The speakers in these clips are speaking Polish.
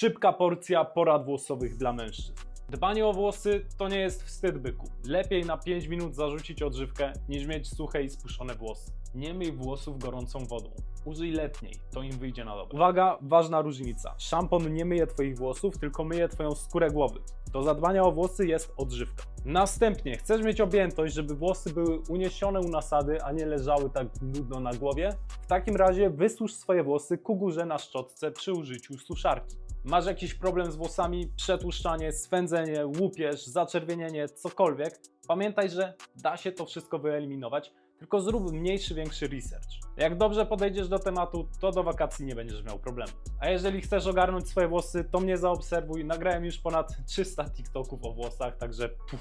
Szybka porcja porad włosowych dla mężczyzn. Dbanie o włosy to nie jest wstyd byku. Lepiej na 5 minut zarzucić odżywkę, niż mieć suche i spuszczone włosy. Nie myj włosów gorącą wodą. Użyj letniej, to im wyjdzie na dobre. Uwaga, ważna różnica. Szampon nie myje Twoich włosów, tylko myje Twoją skórę głowy. Do zadbania o włosy jest odżywka. Następnie, chcesz mieć objętość, żeby włosy były uniesione u nasady, a nie leżały tak nudno na głowie? W takim razie wysusz swoje włosy ku górze na szczotce przy użyciu suszarki. Masz jakiś problem z włosami, przetłuszczanie, swędzenie, łupież, zaczerwienienie, cokolwiek? Pamiętaj, że da się to wszystko wyeliminować, tylko zrób mniejszy, większy research. Jak dobrze podejdziesz do tematu, to do wakacji nie będziesz miał problemu. A jeżeli chcesz ogarnąć swoje włosy, to mnie zaobserwuj. Nagrałem już ponad 300 TikToków o włosach, także puf.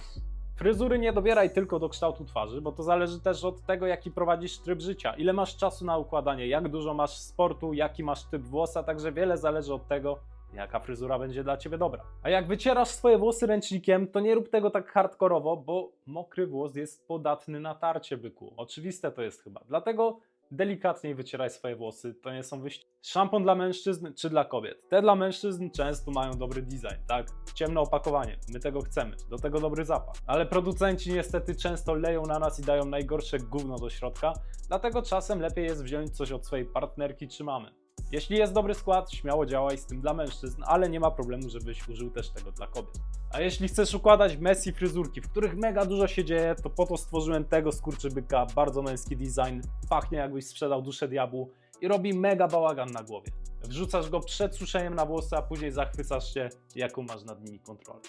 Fryzury nie dobieraj tylko do kształtu twarzy, bo to zależy też od tego, jaki prowadzisz tryb życia, ile masz czasu na układanie, jak dużo masz sportu, jaki masz typ włosa, także wiele zależy od tego, jaka fryzura będzie dla Ciebie dobra. A jak wycierasz swoje włosy ręcznikiem, to nie rób tego tak hardkorowo, bo mokry włos jest podatny na tarcie byku. Oczywiste to jest chyba. Dlatego delikatniej wycieraj swoje włosy, to nie są wyścigi. Szampon dla mężczyzn czy dla kobiet? Te dla mężczyzn często mają dobry design, tak? Ciemne opakowanie, my tego chcemy, do tego dobry zapach. Ale producenci niestety często leją na nas i dają najgorsze gówno do środka, dlatego czasem lepiej jest wziąć coś od swojej partnerki czy mamy. Jeśli jest dobry skład, śmiało działaj z tym dla mężczyzn, ale nie ma problemu, żebyś użył też tego dla kobiet. A jeśli chcesz układać messy fryzurki, w których mega dużo się dzieje, to po to stworzyłem tego skurczybyka, bardzo męski design, pachnie jakbyś sprzedał duszę diabłu i robi mega bałagan na głowie. Wrzucasz go przed suszeniem na włosy, a później zachwycasz się, jaką masz nad nimi kontrolę.